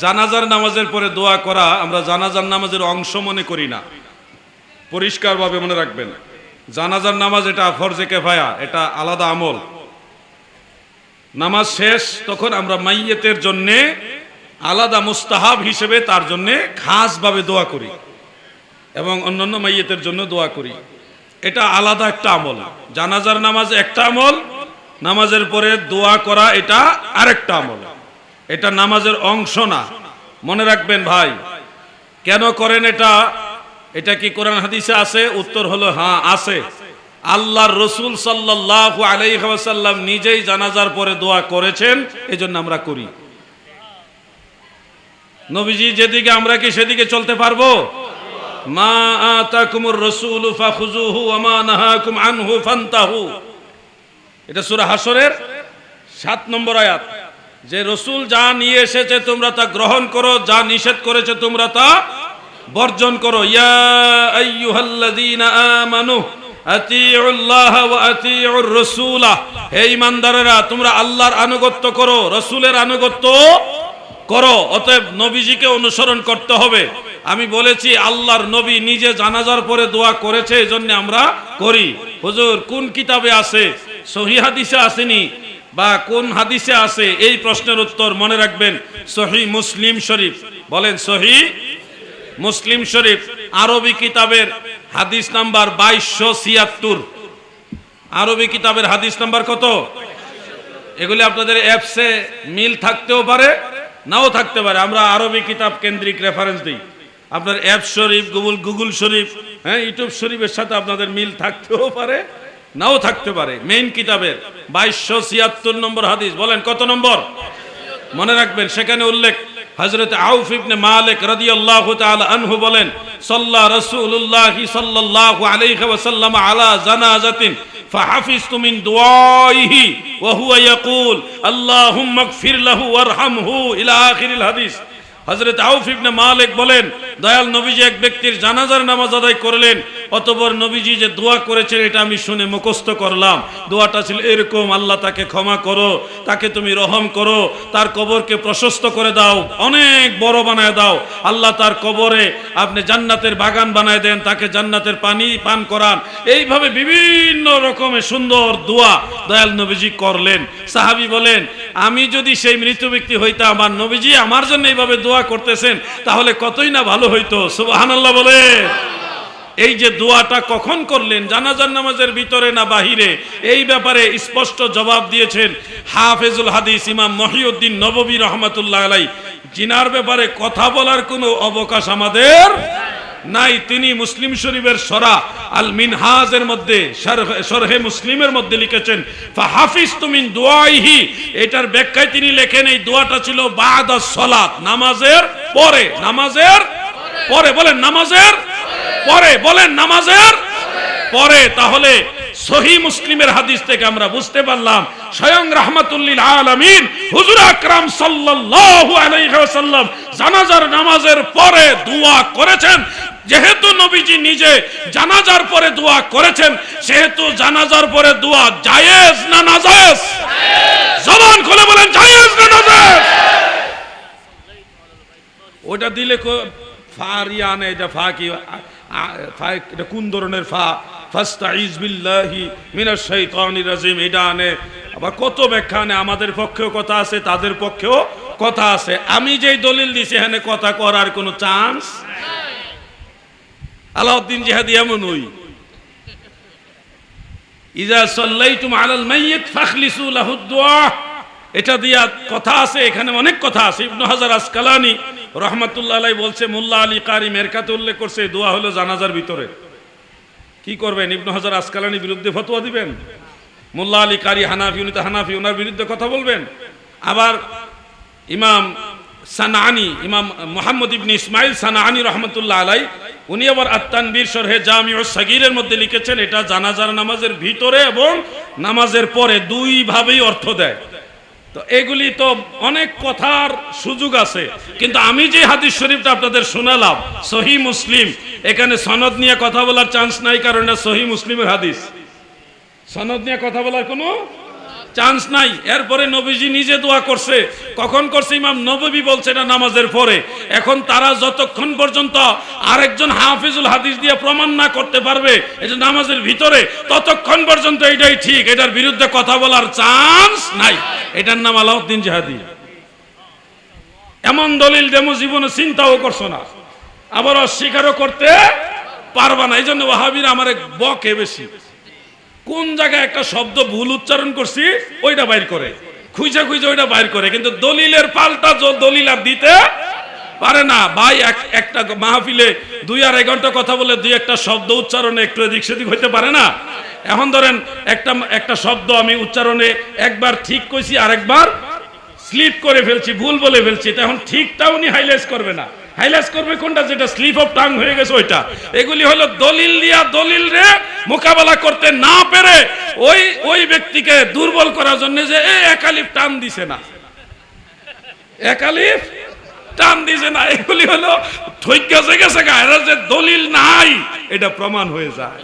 জানাজার নামাজের পরে দোয়া করা আমরা জানাজার নামাজের অংশ মনে করি না। পরিষ্কারভাবে মনে রাখবেন। জানাজার নামাজ এটা ফরজে কেফায়া, এটা আলাদা আমল। নামাজ শেষ, তখন আমরা মাইয়েতের জন্যে আলাদা মুস্তাহাব হিসেবে তার জন্যে খাসভাবে দোয়া করি এবং অন্যান্য মাইয়েতের জন্য দোয়া করি। এটা আলাদা একটা আমল। জানাজার নামাজ একটা আমল, নামাজের পরে দোয়া করা এটা আরেকটা আমল। এটা নামাজের অংশ না। মনে রাখবেন ভাই, কেন করেন এটা? এটা কি কোরআন হাদিসে আছে? উত্তর হলো হ্যাঁ আছে। আল্লাহর রসুল সাল্লাল্লাহু আলাইহি ওয়াসাল্লাম নিজেই জানাজার পরে দোয়া করেছেন, এজন্য আমরা করি। নবীজি, যেদিকে আমরা কি সেদিকে চলতে পারব? মা রাসূল এটা সূরা হাসরের সাত নম্বর আয়াত। যে রসুল যা নিয়ে এসেছে তোমরা তা গ্রহণ করো, যা নিষেধ করেছে তোমরা তা বর্জন করো। হে তোমরা আল্লাহর আনুগত্য করো, রাসূলের আনুগত্য করো, অতএব অনুসরণ করতে হবে। আমি বলেছি, আল্লাহর নবী নিজে জানাজার পরে দোয়া করেছে এই আমরা করি। হুজুর, কোন কিতাবে আছে? সহি হাদিসে আসেনি? বা কোন হাদিসে আছে এই প্রশ্নের উত্তর মনে রাখবেন? সহি মুসলিম শরীফ। বলেন, সহি মুসলিম শরীফ, আরবি কিতাবের হাদিস নাম্বার বাইশশো ছিয়াত্তর। আরবি কিতাবের হাদিস নাম্বার কত? এগুলি আপনাদের অ্যাপসে মিল থাকতেও পারে, নাও থাকতে পারে। আমরা আরবি কিতাব কেন্দ্রিক রেফারেন্স দিই। আপনার app Sharif, Google Google Sharif হ্যাঁ ইউটিউব শরীফের সাথে আপনাদের মিল থাকতেও পারে নাও থাকতে পারে মেইন কিতাবের বাইশশো ছিয়াত্তর নম্বর হাদিস বলেন কত নম্বর মনে রাখবেন সেখানে উল্লেখ হযরত আউফ ইবনে মালিক রাদিয়াল্লাহু তাআলা আনহু বলেন সাল্লা রাসূলুল্লাহি সাল্লাল্লাহু আলাইহি ওয়াসাল্লাম আলা জানাজাতিন فحفظت من دعائه وهو يقول اللهم اغفر له وارحمه الى اخر الحديث হজরত আউফ ইবনে মালিক বলেন, দয়াল নবীজি এক ব্যক্তির জানাজার নামাজ আদায় করলেন, অতপর নবীজি যে দোয়া করেছেন এটা আমি শুনে মুখস্থ করলাম। দোয়াটা ছিল, এরকম আল্লাহ তাকে ক্ষমা করো, তাকে তুমি রহম করো, তার কবরকে প্রশস্ত করে দাও, অনেক বড় বানায় দাও। আল্লাহ তার কবরে আপনি জান্নাতের বাগান বানায় দেন, তাকে জান্নাতের পানি পান করান। এইভাবে বিভিন্ন রকমের সুন্দর দোয়া দয়াল নবীজি করলেন। সাহাবি বলেন আমি যদি সেই মৃত ব্যক্তি হইতাম আমার নবীজি আমার জন্য এইভাবে দোয়া করতেছেন, তাহলে কতই না ভালো হইতো? সুবহানাল্লাহ বলে এই যে দোয়াটা কখন করলেন? জানাজার নামাজের ভিতরে না বাহিরে? এই ব্যাপারে স্পষ্ট জবাব দিয়েছেন হাফেজুল হাদিস ইমাম মহিউদ্দিন নববী রহমতুল্লাহ আলাই জিনার ব্যাপারে কথা বলার কোনো অবকাশ আমাদের নাই, তিনি মুসলিম শরীফের সরা। আল মিনহাজের মধ্যে, শরহে মুসলিমের মধ্যে লিখেছেন ফাহাফিজ তুমিন দোয়াইহি এটার ব্যাখ্যায় তিনি লেখেন, এই দোয়াটা ছিল বাদা সলাত। নামাজের পরে নামাজের পরে, বলেন নামাজের পরে, বলেন নামাজের পরে। তাহলে সহি মুসলিমের হাদিস থেকে আমরা বুঝতে পারলাম, স্বয়ং রাহমাতুল্লিল আলামিন হুজুর আকরাম সাল্লাল্লাহু আলাইহি ওয়াসাল্লাম জানাজার নামাজের পরে দোয়া করেছেন। যেহেতু নবীজি নিজে জানাজার পরে দোয়া করেছেন, সেহেতু জানাজার পরে দোয়া জায়েজ না নাজায়েজ? জবান খুলে বলেন, জায়েজ না নাজায়েজ? ওটা দিলে ফা রিয়ানে এটা ফা কি? এটা কোন ধরনের ফা? ফাস্তাইজ বিল্লাহি মিনাশ শাইতানির রাজিম, এটা আনে। আবার কত ব্যাখ্যা আনে? আমাদের পক্ষেও কথা আছে, তাদের পক্ষেও কথা আছে। আমি যেই দলিল দিছি, এখানে কথা করার কোনো চান্স আলাউদ্দিন জিহাদি এমন ওই। ইজা সাল্লাইতুম আলাল মাইয়িত ফাখলিসু লাহু দুআ এটা দিয়া কথা আছে, এখানে অনেক কথা আছে। ইবনু হাজার আসকালানি রহমাতুল্লাহ আলাই বলছে, মোল্লা আলী কারি মেরকাতে উল্লেখ করছে দোয়া হলো জানাজার ভিতরে। কি করবেন? ইবনু হাজার আসকালানি বিরুদ্ধে ফতোয়া দিবেন? মোল্লা আলী কারি হানাফি, উনি তো হানাফি ওনার বিরুদ্ধে কথা বলবেন? আবার ইমাম সানানি, ইমাম মোহাম্মদ ইবনে ইসমাইল সানানি রহমতুল্লাহ আলাই উনি আবার আত্মানবীর সরহে জামি ও সাগিরের মধ্যে লিখেছেন, এটা জানাজার নামাজের ভিতরে এবং নামাজের পরে দুইভাবেই অর্থ দেয়। তো এগুলি তো অনেক কথার সুযোগ আছে, কিন্তু আমি যে হাদিস শরীফটা আপনাদের শোনালাম, সহি মুসলিম, এখানে সনদ নিয়ে কথা বলার চান্স নাই, কারণ সহি মুসলিমের হাদিস। সনদ নিয়ে কথা বলার কোনো চান্স নাই। এরপরে নবীজি নিজে দোয়া করছে। কখন করছে? ইমাম নববী বলছে এটা নামাজের পরে। এখন তারা যতক্ষণ পর্যন্ত আরেকজন হাফিজুল হাদিস দিয়ে প্রমাণ না করতে পারবে এটা নামাজের ভিতরে, ততক্ষণ পর্যন্ত এটাই ঠিক। এটার বিরুদ্ধে কথা বলার চান্স নাই। এটার নাম আলাউদ্দিন জাহাদি। এমন দলিল যেমন জীবনে চিন্তাও করছ না। আবার অস্বীকারও করতে পারবা না। এই জন্য ওয়াহাবিরা আমার এক বকে বেশি। কোন জায়গায় একটা শব্দ ভুল উচ্চারণ করছি, ওইটা বাইর করে। খুঁজে খুঁজে ওইটা বাইর করে। কিন্তু দলিলের পাল্টা দলিল আর দিতে পারে না। ভাই, এক- একটা মাহফিলে দুই আড়াই ঘণ্টা কথা বলে দুই একটা শব্দ উচ্চারণে একটু এদিক সেদিক হইতে পারে না? এখন ধরেন একটা একটা শব্দ আমি উচ্চারণে একবার ঠিক কইছি, আরেকবার স্লিপ করে ফেলছি, ভুল বলে ফেলছি তখন ঠিকটা উনি হাইলাইট করবে না। হাইলাইট করবে কোনটা? যেটা স্লিপ অফ টাং হয়ে গেছে ওইটা। এগুলি হলো দলিল দিয়া দলিল রে মোকাবেলা করতে না পেরে ওই ওই ব্যক্তিকে দুর্বল করার জন্য যে এই একালিফ টান দিছে না। একালিফ টান দিছে না। এগুলি হলো ঠিক গেছে গা। এরা যে দলিল নাই, এটা প্রমাণ হয়ে যায়।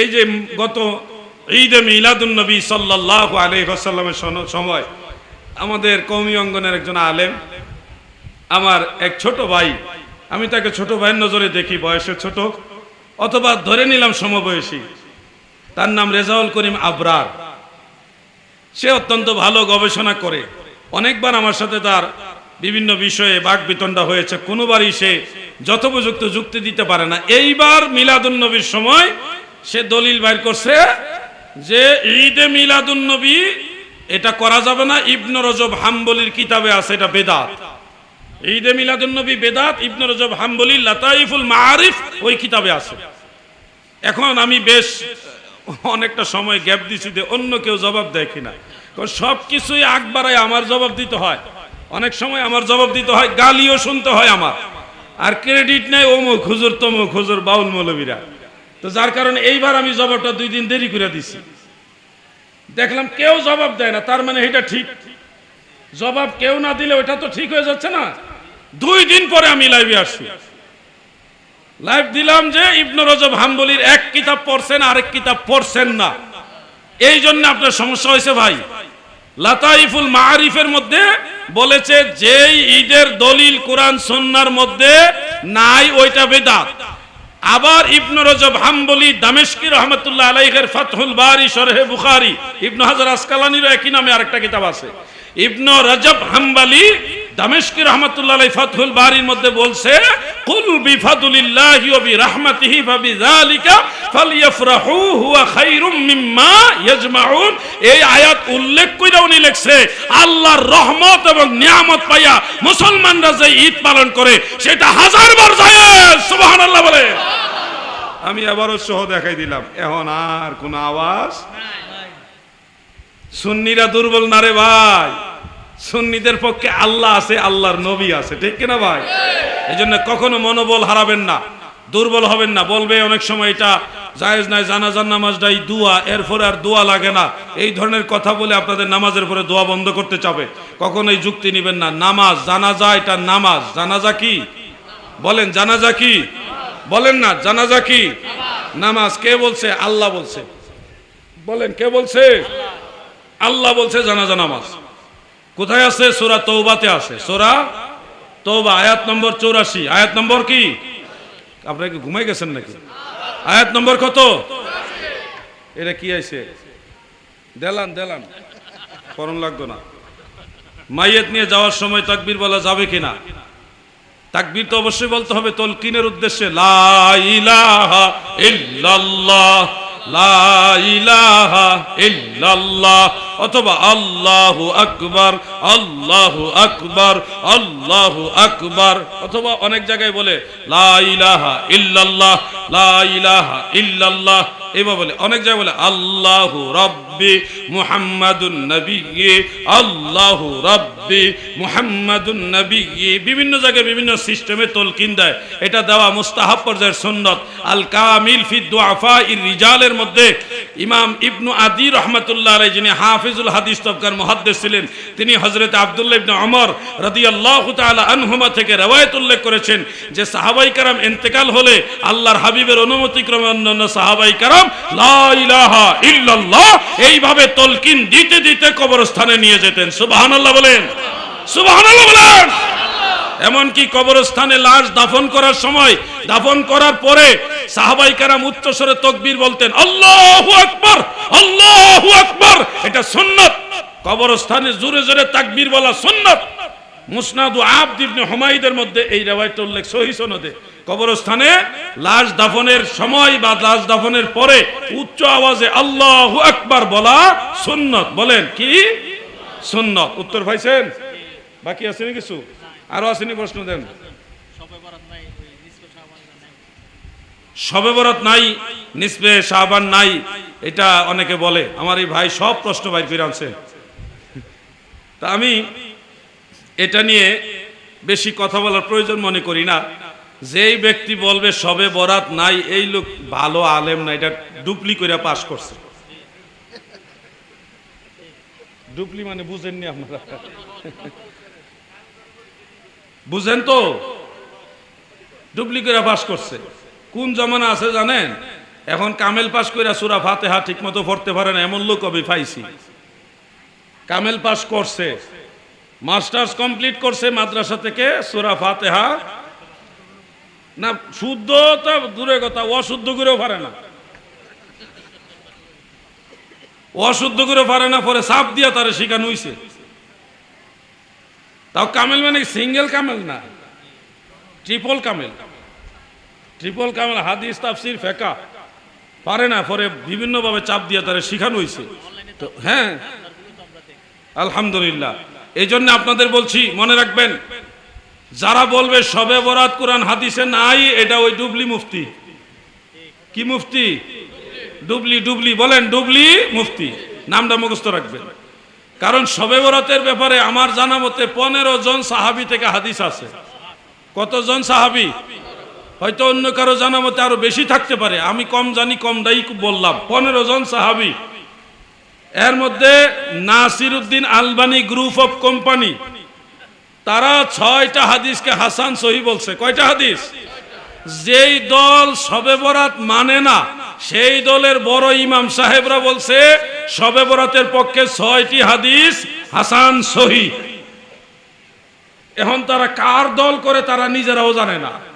এই যে গত ঈদে মিলাদুন নবী সাল্লাল্লাহু আলাইহি ওয়াসাল্লামের সময়, আমাদের কওমি অঙ্গনের একজন আলেম আমার এক ছোট ভাই, আমি তাকে ছোট ভাইয়ের নজরে দেখি, বয়সে ছোট, অথবা ধরে নিলাম সমবয়সী। তার নাম রেজাউল করিম আবরার। সে অত্যন্ত ভালো গবেষণা করে। অনেকবার আমার সাথে তার বিভিন্ন বিষয়ে বাক বিতণ্ডা হয়েছে। কোনোবারই সে যথোপযুক্ত যুক্তি দিতে পারে না। এইবার মিলাদুন নবীর সময় সে দলিল বাইর করছে যে, ঈদে মিলাদুন নবী এটা করা যাবে না। ইবন রজব হাম্বলির কিতাবে আছে, এটা বেদাত। ঈদে মিলাদুন নবী বেদাত ইবন রজব হাম্বলি লাতাইফুল মারিফ ওই কিতাবে আছে। এখন আমি বেশ অনেকটা সময় গ্যাপ দিছি যে অন্য কেউ জবাব দেয় কিনা। সব কিছুই আগ আমার জবাব দিতে হয়। অনেক সময় আমার জবাব দিতে হয়, গালিও শুনতে হয় আমার। আর ক্রেডিট নেই অমুক হুজুর, তমুক হুজুর, বাউল মৌলবীরা। তো যার কারণে এইবার আমি জবাবটা দুই দিন দেরি করে দিছি। দেখলাম কেউ জবাব দেয় না, তার মানে এটা ঠিক। জবাব কেউ না দিলে ওটা তো ঠিক হয়ে যাচ্ছে না। দুই দিন পরে আমি লাইভে আসছি। লাইভ দিলাম যে ইবনু রজব হাম্বলির এক কিতাব পড়ছেন, আরেক কিতাব পড়ছেন না। এই জন্য আপনার সমস্যা হয়েছে ভাই। লাতাইফুল মারিফের মধ্যে বলেছে, যেই ঈদের দলিল কোরআন সন্ন্যার মধ্যে নাই, ওইটা বেদাত। আবার ইবনু রজব হাম্বলি দামেশকি রহমতুল্লাহ আলাইহের ফাতহুল বারি শরহে বুখারি, ইবনু হাজার আসকালানিরও একই নামে আরেকটা কিতাব আছে। ইবনু রজব হাম্বলি দামেশকি রহমতুল্লাহ আলাই ফাতহুল বারির মধ্যে বলছে কুল বিফাদুলিল্লাহি ওয়া বিরহমাতিহি ফাবিযালিকা ফালইফরাহু হুয়া খায়রুম মিম্মা ইয়াজমাউন। এই আয়াত উল্লেখ কইরা উনি লিখছে আল্লাহর রহমত এবং নিয়ামত পাইয়া মুসলমানরা যে ঈদ পালন করে সেটা হাজার বার জায়েজ সুবহানাল্লাহ বলে। আমি আবারও সহ দেখাই দিলাম এখন আর কোন আওয়াজ? সুন্নিরা দুর্বল না রে ভাই? সুন্নিদের পক্ষে আল্লাহ আছে, আল্লাহর নবী আছে। ঠিক কিনা ভাই? এই জন্য কখনো মনোবল হারাবেন না, দুর্বল হবেন না। বলবে অনেক সময় এটা জায়েজ নাই, জানাজার নামাজটাই দোয়া, এরপরে আর দোয়া লাগে না। এই ধরনের কথা বলে আপনাদের নামাজের পরে দোয়া বন্ধ করতে চাবে। কখনো কখনোই যুক্তি নেবেন না। নামাজ, জানাজা, এটা নামাজ। জানাজা কি? বলেন, জানাজা কি? বলেন না, জানাজা কি? নামাজ কে বলছে? আল্লাহ বলছে। বলেন, কে বলছে? আল্লাহ বলছে জানাজা, নামাজ। কোথায় আছে? সোরা তৌবাতে আছে। সোরা তৌবা আয়াত নম্বর চৌরাশি। আয়াত নম্বর কি? আপনারা কি ঘুমাই গেছেন নাকি? আয়াত নম্বর কত? এটা কি আছে দেলান দেলান। করণ লাগতো না। মাইয়েত নিয়ে যাওয়ার সময় তাকবীর বলা যাবে কিনা? তাকবীর তো অবশ্যই বলতে হবে, তলকিনের উদ্দেশ্যে। লা ইলাহা ইল্লাল্লাহ। ইল্লাল্লাহ অথবা আল্লাহু আকবার আল্লাহু আকবার আল্লাহু আকবার অথবা অনেক জায়গায় বলে লা ইলাহা ইল্লাল্লাহ, লা ইল্লাল্লাহ এবার বলে। অনেক জায়গায় বলে আল্লাহু রব্বি মুহাম্মাদুন নবী, আল্লাহু রব্বি মুহাম্মাদুন নবী। বিভিন্ন জায়গায় বিভিন্ন সিস্টেমে তলকিন দেয়। এটা দেওয়া মুস্তাহাব পর্যায়ের সুন্নত। আল কামিল ফি দুআফা ইর রিজালের মধ্যে ইমাম ইবনু আদি রহমাতুল্লাহ আলাইহি, যিনি হাফিজুল হাদিস তবকার মুহাদ্দিস ছিলেন, তিনি হযরত আব্দুল্লাহ ইবনে ওমর রাদিয়াল্লাহু তাআলা আনহুমা থেকে রওয়ায়াত উল্লেখ করেছেন যে সাহাবাই কারাম ইন্তেকাল হলে আল্লাহর হাবিবের অনুমতিক্রমে অন্যান্য সাহাবাই কারাম ইল্লাল্লাহ, এইভাবে তলকিন দিতে দিতে কবরস্থানে নিয়ে যেতেন। সুবহানাল্লাহ বলেন। সুবহানাল্লাহ বলেন। এমনকি কবরস্থানে লাশ দাফন করার সময়, দাফন করার পরে সাহাবাই কারাম উচ্চস্বরে তকবীর বলতেন, আল্লাহু আকবার আল্লাহু আকবার। এটা সুন্নাত। কবরস্থানে জোরে জোরে তাকবীর বলা সুন্নাত। মুসনাদু আবদ ইবনে মধ্যে এই রেওয়ায়ত উল্লেখ, সহি সনদে। কবরস্থানে লাশ দাফনের সময় বা লাশ দাফনের পরে উচ্চ আওয়াজে আল্লাহু আকবার বলা সুন্নত। বলেন, কি? সুন্নত। উত্তর পাইছেন? বাকি আছেনি কিছু? আরও আসেনি প্রশ্ন দেন। সবে বরাত নাই, নিসবে শাহবান নাই, এটা অনেকে বলে। আমার এই ভাই সব প্রশ্ন ভাই ফিরে আনছে। তা আমি এটা নিয়ে বেশি কথা বলার প্রয়োজন মনে করি না। যেই ব্যক্তি বলবে সবে বরাত নাই, এই লোক ভালো আলেম না, এটা ডুপ্লি করে পাশ করছে। ডুপ্লি মানে বুঝেননি আপনারা? বুঝেন তো? ডুপ্লি করে পাশ করছে। কোন জমানা আছে জানেন? এখন কামেল পাস করে সুরা ঠিক মতো পড়তে পারে না, এমন লোক আমি কামেল পাস করছে, মাস্টার্স কমপ্লিট করছে মাদ্রাসা থেকে সুরা ফাতেহা। না, শুদ্ধ তো দূরে কথা, অশুদ্ধ করেও পারে না। অশুদ্ধ করে পারে না, পরে সাপ দিয়া তারে শিখানো হইছে। তাও কামেল মানে সিঙ্গেল কামেল না ট্রিপল কামেল। ট্রিপল কামেল হাদিস, তাফসির, ফেকা। পারে না, পরে বিভিন্নভাবে চাপ দিয়ে তারা শিখানো হয়েছে তো হ্যাঁ আলহামদুলিল্লাহ। এই জন্য আপনাদের বলছি, মনে রাখবেন, যারা বলবে সবে বরাত কোরআন হাদিসে নাই, এটা ওই ডুবলি মুফতি। কি মুফতি? ডুবলি ডুবলি, বলেন, ডুবলি মুফতি। নামটা মুখস্থ রাখবেন। কারণ সবে বরাতের ব্যাপারে আমার জানা মতে পনেরো জন সাহাবি থেকে হাদিস আছে। কতজন সাহাবি? হয়তো অন্য কারও জানা মতে আরও বেশি থাকতে পারে। আমি কম জানি, কম দায়ী বললাম। পনেরো জন সাহাবি। এর মধ্যে Nasir Uddin Albani group of company. তারা ছয়টা হাদিসকে হাসান সহি বলছে। কয়টা হাদিস? যেই দল সবে বরাত মানে না, সেই দলের বড় ইমাম সাহেবরা বলছে, সবে বরাতের পক্ষে ছয়টি হাদিস হাসান সহি। এখন তারা কার দল করে তারা নিজেরাও জানে না।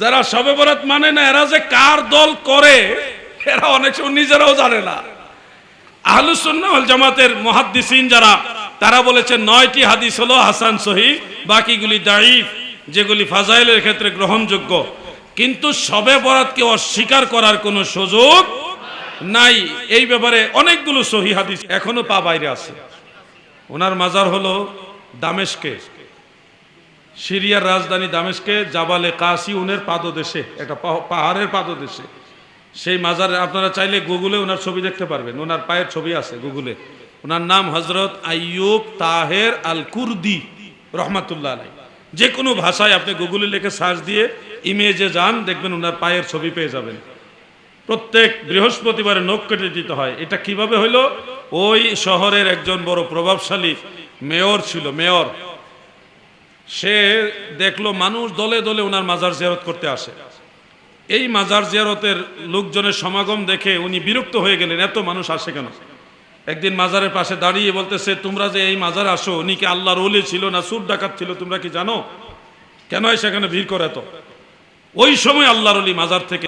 যারা সবে বরাত মানে না, এরা যে কার দল করে, এরা অনেক সময় নিজেরাও জানে না। আহলুসুন্নাহ ওয়াল জামাতের মুহাদ্দিসিন যারা, তারা বলেছেন নয়টি হাদিস হলো হাসান সহি, বাকিগুলি দাইফ যেগুলি ফাজাইলের ক্ষেত্রে গ্রহণযোগ্য। কিন্তু সবে বরাতকে অস্বীকার করার কোনো সুযোগ নাই। এই ব্যাপারে অনেকগুলো সহি হাদিস এখনও পা বাইরে আছে। ওনার মাজার হলো দামেশকে। সিরিয়ার রাজধানী দামেশকে জাবালে কাসি উনের পাদদেশে একটা পাহ- পাহাড়ের পাদদেশে। সেই মাজারে আপনারা চাইলে গুগলে ওনার ছবি দেখতে পারবেন। ওনার পায়ের ছবি আছে গুগলে। ওনার নাম হজরত আইয়ুব তাহের আল কুরদি রহমাতুল্লাহ আলাই যে কোনো ভাষায় আপনি গুগলে লিখে সার্চ দিয়ে ইমেজে যান, দেখবেন ওনার পায়ের ছবি পেয়ে যাবেন। প্রত্যেক বৃহস্পতিবারে নখ কেটে দিতে হয়। এটা কীভাবে হইল? ওই শহরের একজন বড় প্রভাবশালী মেয়র ছিল, মেয়র। সে দেখল মানুষ দলে দলে ওনার মাজার জিয়ারত করতে আসে। এই মাজার জিয়ারতের লোকজনের সমাগম দেখে উনি বিরক্ত হয়ে গেলেন, এত মানুষ আসে কেন? একদিন মাজারের পাশে দাঁড়িয়ে বলতেছে, তোমরা যে এই মাজার আসো, উনি কি আল্লাহর ওলি ছিল না সুর ডাকাত ছিল, তোমরা কি জানো? কেন সেখানে ভিড় করে এত? ওই সময় আল্লাহর ওলি মাজার থেকে